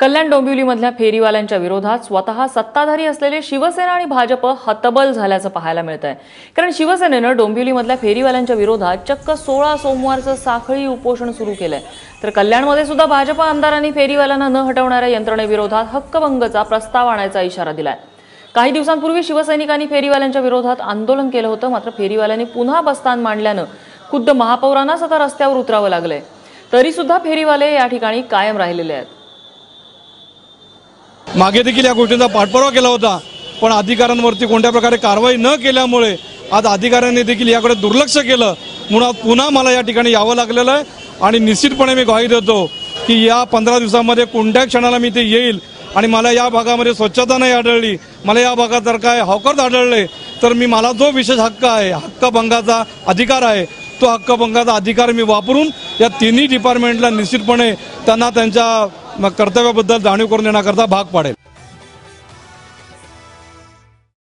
कल्याण डोंबिवलीमधल्या फेरीवाल्यांच्या विरोधात स्वतः सत्ताधारी असलेले शिवसेना आणि भाजप हतबल झाल्याचं पाहायला मिळत आहे कारण शिवसेनेनं डोंबिवलीमधल्या फेरीवाल्यांच्या विरोधात चक्क सोळा सोमवारचं साखळी उपोषण सुरू केलंय. तर कल्याणमध्ये सुद्धा भाजप आमदारांनी फेरीवाल्यांना न हटवणाऱ्या यंत्रणेविरोधात हक्कभंगचा प्रस्ताव आणायचा इशारा दिलाय. काही दिवसांपूर्वी शिवसैनिकांनी फेरीवाल्यांच्या विरोधात आंदोलन केलं होतं मात्र फेरीवाल्यांनी पुन्हा बस्तान मांडल्यानं खुद्द महापौरांनाच आता रस्त्यावर उतरावं लागलंय. तरी सुद्धा फेरीवाले या ठिकाणी कायम राहिलेले आहेत. मागे देखील या गोष्टींचा पाठपुरावा केला होता. पण अधिकाऱ्यांवरती कोणत्या प्रकारे कारवाई न केल्यामुळे आज अधिकाऱ्यांनी देखील याकडे दुर्लक्ष केलं. म्हणून पुन्हा मला या ठिकाणी यावं लागलेलं आहे. आणि निश्चितपणे मी ग्वाही देतो की या पंधरा दिवसामध्ये कोणत्या क्षणाला मी ते येईल आणि मला या भागामध्ये स्वच्छता नाही आढळली. मला या भागात जर काय हॉकर्स आढळले तर मी मला जो विशेष हक्क आहे हक्कभंगाचा अधिकार आहे तो हक्कभंगाचा अधिकार मी वापरून या तिन्ही डिपार्टमेंटला निश्चितपणे त्यांना त्यांच्या मग कर्तव्याबद्दल जाणीव करून देण्याकरता भाग पाडेल.